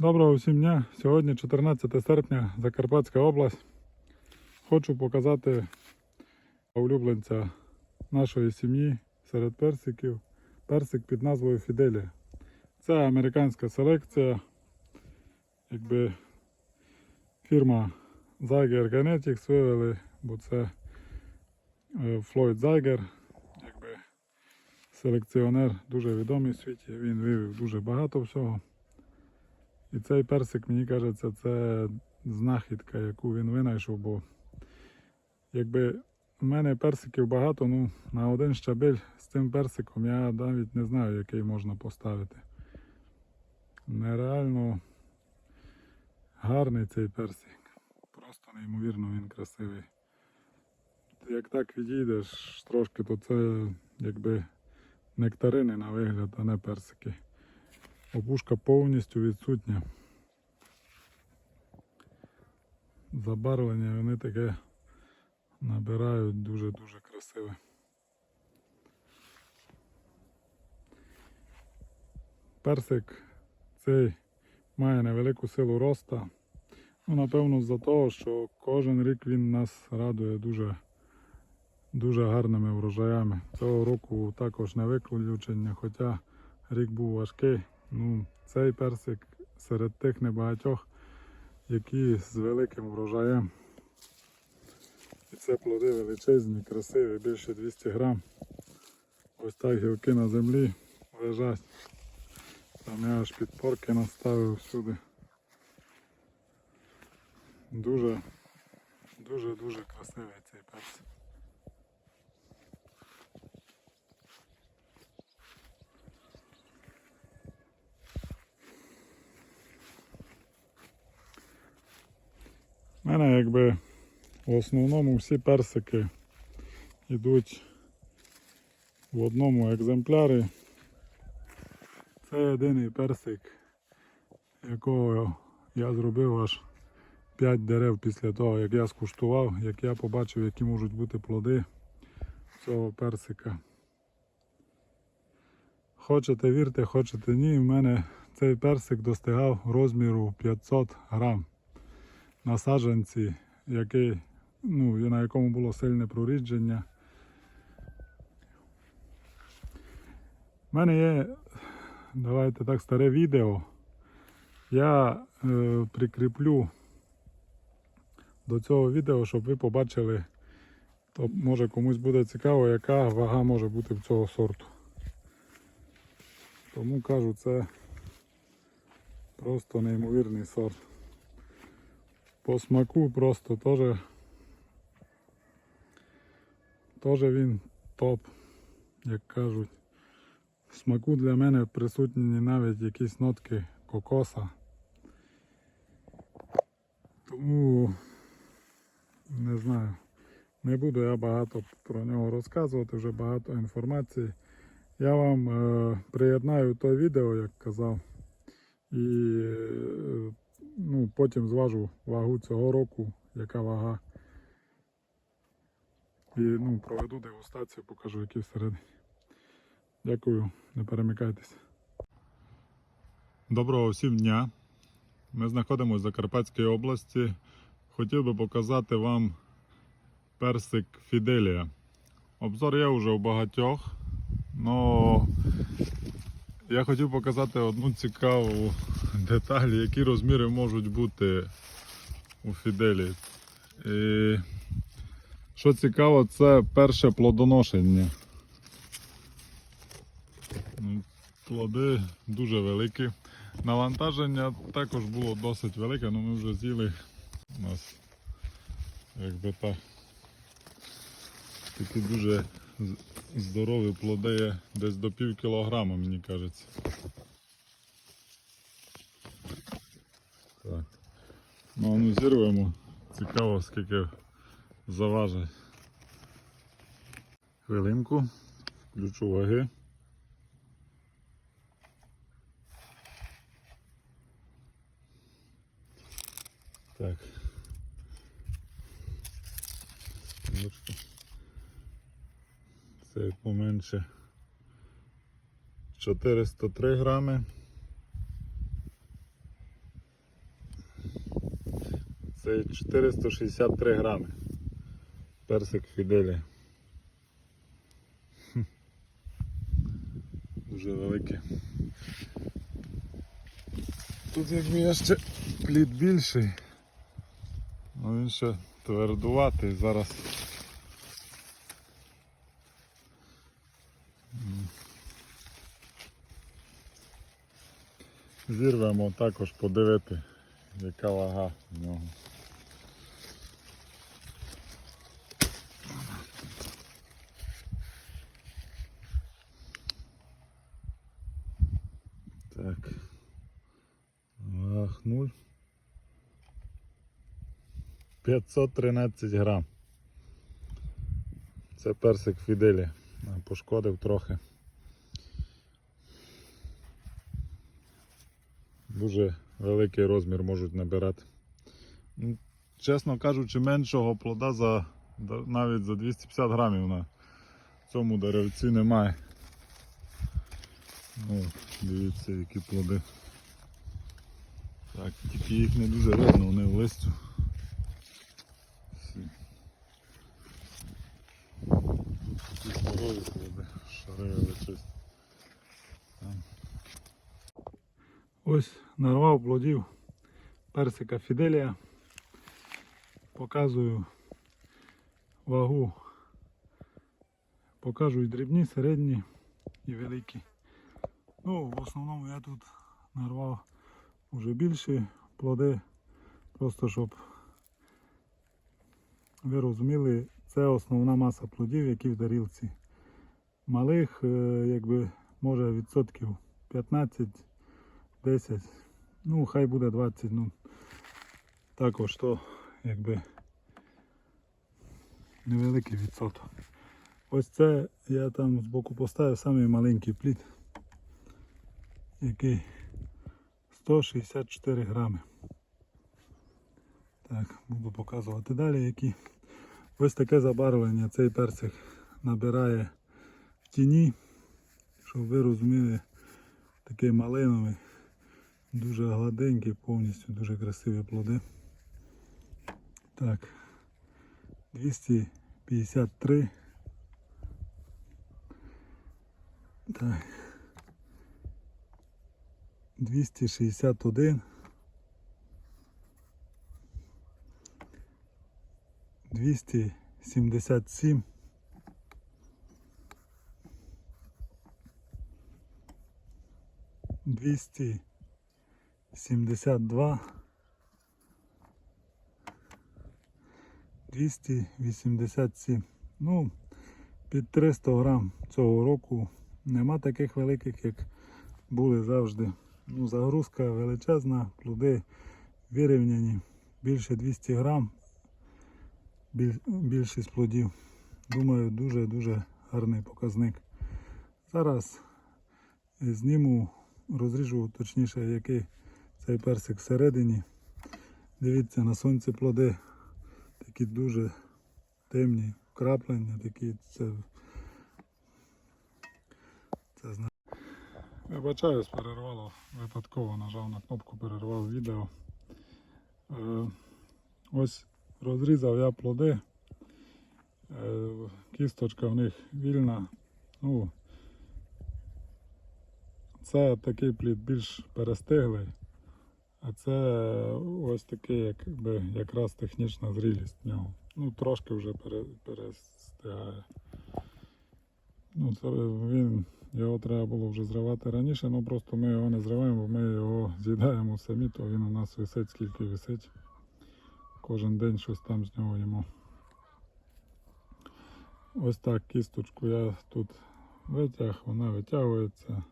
Доброго всім дня! Сьогодні 14 серпня, Закарпатська область. Хочу показати улюбленця нашої сім'ї серед персиків. Персик під назвою Фіделія. Це американська селекція. Якби фірма Zyger Genetics вивели, бо це е, Флойд Зайгер, якби селекціонер дуже відомий в світі. Він вивів дуже багато всього. І цей персик, мені кажеться, це знахідка, яку він винайшов, бо якби в мене персиків багато, ну на один щабель з цим персиком я навіть не знаю, який можна поставити. Нереально гарний цей персик. Просто неймовірно він красивий. Як так відійдеш трошки, то це якби нектарини на вигляд, а не персики. Опушка повністю відсутня. Забарвлення вони таке набирають дуже-дуже красиве. Персик цей має невелику силу роста. Ну, напевно, за того, що кожен рік він нас радує дуже, дуже гарними врожаями. Цього року також не виключення, хоча рік був важкий. Ну, цей персик серед тих небагатьох, які з великим врожаєм. І це плоди величезні, красиві, більше 200 грам. Ось так гілки на землі лежать. Там я аж підпорки наставив всюди. Дуже, дуже, дуже красивий цей персик. У мене якби в основному всі персики йдуть в одному екземплярі. Це єдиний персик, якого я зробив аж 5 дерев після того, як я скуштував, як я побачив, які можуть бути плоди цього персика. Хочете вірте, хочете ні, в мене цей персик достигав розміру 500 грам на саджанці, який, ну, на якому було сильне прорідження. У мене є, давайте так, старе відео. Я е, прикріплю до цього відео, щоб ви побачили, то може комусь буде цікаво, яка вага може бути в цього сорту. Тому кажу, це просто неймовірний сорт. По смаку просто теж теж він топ, як кажуть. В смаку для мене присутні навіть якісь нотки кокоса. Тому не знаю. Не буду я багато про нього розказувати, вже багато інформації. Я вам е, приєднаю то відео, як казав, і потім зважу вагу цього року, яка вага. І ну, проведу дегустацію, покажу, які всередині. Дякую, не перемикайтеся. Доброго всім дня. Ми знаходимося в Закарпатській області. Хотів би показати вам персик Фіделія. Обзор є вже у багатьох, але я хотів показати одну цікаву деталь, які розміри можуть бути у Фіделії. І що цікаво, це перше плодоношення. Ну, Плоди дуже великі. Навантаження також було досить велике, але ми вже з'їли нас якби так. Такі дуже здорові плоди є десь до пів кілограма, мені кажеться. Так. Ну, ну зірвемо. Цікаво, скільки заважить. Хвилинку. Включу ваги. Так. Це поменше 403 грами. Це 463 грами. Персик Фіделі. Дуже великий. Тут якби я ще плід більший. Ну він ще твердуватий зараз. Зірвемо також подивити, яка вага в нього. Так. Ах, 0. 513 грам. Це персик Фіделі. Пошкодив трохи. Дуже великий розмір можуть набирати. Ну, Чесно кажучи, меншого плода за, навіть за 250 грамів на цьому деревці немає. О, дивіться, які плоди. Так, тільки їх не дуже видно, вони в листю. Тут такі здорові плоди, шари величезні. Ось нарвав плодів персика Фіделія. Показую вагу. Покажу і дрібні, середні і великі. Ну, в основному я тут нарвав вже більші плоди, просто щоб ви розуміли, це основна маса плодів, які в дарілці. Малих, е, якби, може відсотків 15, 10, ну хай буде 20, ну також то якби невеликий відсоток. Ось це я там збоку поставив самий маленький плід, який 164 грами. Так, буду показувати далі які. Ось таке забарвлення цей персик набирає в тіні, щоб ви розуміли, такий малиновий, дуже гладенький, повністю дуже красиві плоди. Так, 253. Так. 261. 277. Двісті сімдесят два, двісті вісімдесят сім. Ну, під 300 грам цього року нема таких великих, як були завжди. Ну, загрузка величезна, плоди вирівняні, більше 200 грам, біль- більшість плодів. Думаю, дуже-дуже гарний показник. Зараз зніму, розріжу точніше, який цей персик всередині. Дивіться, на сонці плоди такі дуже темні, вкраплення, такі це. Це зна- Вибачаюсь, перервало, випадково нажав на кнопку, перервав відео. Е, ось розрізав я плоди. Е, кісточка в них вільна. Ну, це такий плід більш перестиглий, а це ось такий, якби якраз технічна зрілість в нього. Ну, трошки вже пере, перестигає. Ну, це він, його треба було вже зривати раніше, ну просто ми його не зриваємо, бо ми його з'їдаємо самі, то він у нас висить скільки висить. Кожен день щось там з нього їмо. Ось так кісточку я тут витяг, вона витягується.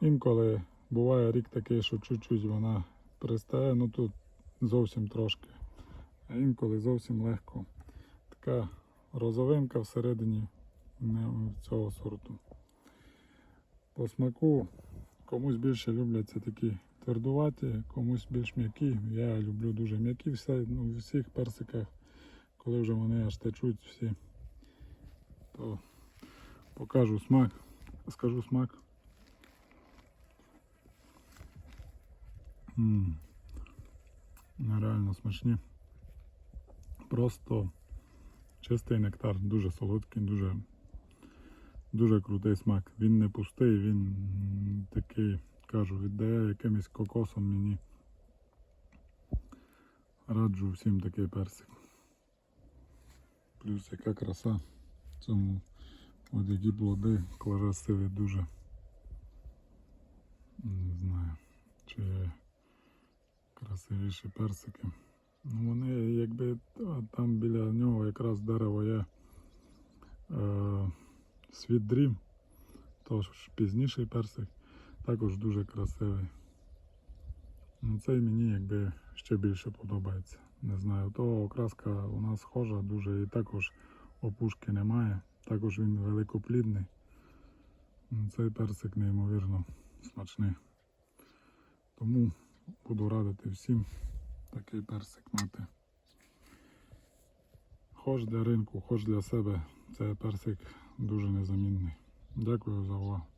Інколи буває рік такий, що чуть-чуть вона пристає, ну тут зовсім трошки. А інколи зовсім легко. Така розовинка всередині цього сорту. По смаку комусь більше любляться такі твердуваті, комусь більш м'які. Я люблю дуже м'які все, ну, в всіх персиках, коли вже вони аж течуть всі, то покажу смак, скажу смак. М. Нереально смачні. Просто чистий нектар, дуже солодкий, дуже, дуже крутий смак. Він не пустий, він такий, кажу, віддає якимось кокосом мені. Раджу всім такий персик. Плюс яка краса в цьому. От які плоди красиві дуже. Не знаю, чи красивіші персики. Ну вони якби там біля нього якраз дерево є е, світ дрім, тож пізніший персик, також дуже красивий. Ну, цей мені якби ще більше подобається. Не знаю, того окраска у нас схожа дуже і також опушки немає. Також він великоплідний. Ну, Цей персик неймовірно смачний. Тому буду радити всім такий персик мати. Хоч для ринку, хоч для себе. Цей персик дуже незамінний. Дякую за увагу.